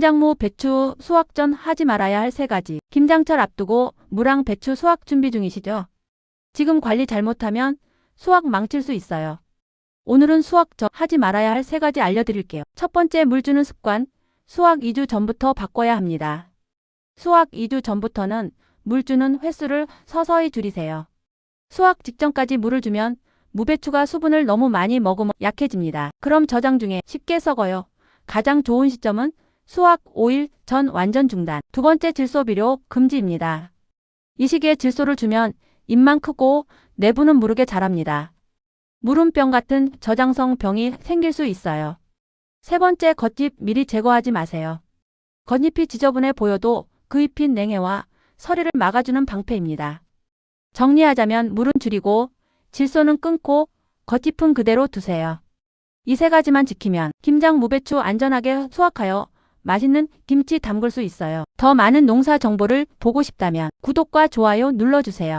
김장무, 배추, 수확 전 하지 말아야 할 세 가지. 김장철 앞두고 무랑 배추 수확 준비 중이시죠? 지금 관리 잘못하면 수확 망칠 수 있어요. 오늘은 수확 전 하지 말아야 할 세 가지 알려드릴게요. 첫 번째 물 주는 습관. 수확 2주 전부터 바꿔야 합니다. 수확 2주 전부터는 물 주는 횟수를 서서히 줄이세요. 수확 직전까지 물을 주면 무배추가 수분을 너무 많이 먹으면 약해집니다. 그럼 저장 중에 쉽게 썩어요. 가장 좋은 시점은 수확 5일 전 완전 중단. 두 번째 질소 비료 금지입니다. 이 시기에 질소를 주면 입만 크고 내부는 무르게 자랍니다. 물음병 같은 저장성 병이 생길 수 있어요. 세 번째 겉잎 미리 제거하지 마세요. 겉잎이 지저분해 보여도 그 잎인 냉해와 서리를 막아주는 방패입니다. 정리하자면 물은 줄이고 질소는 끊고 겉잎은 그대로 두세요. 이 세 가지만 지키면 김장 무배추 안전하게 수확하여 맛있는 김치 담글 수 있어요. 더 많은 농사 정보를 보고 싶다면 구독과 좋아요 눌러주세요.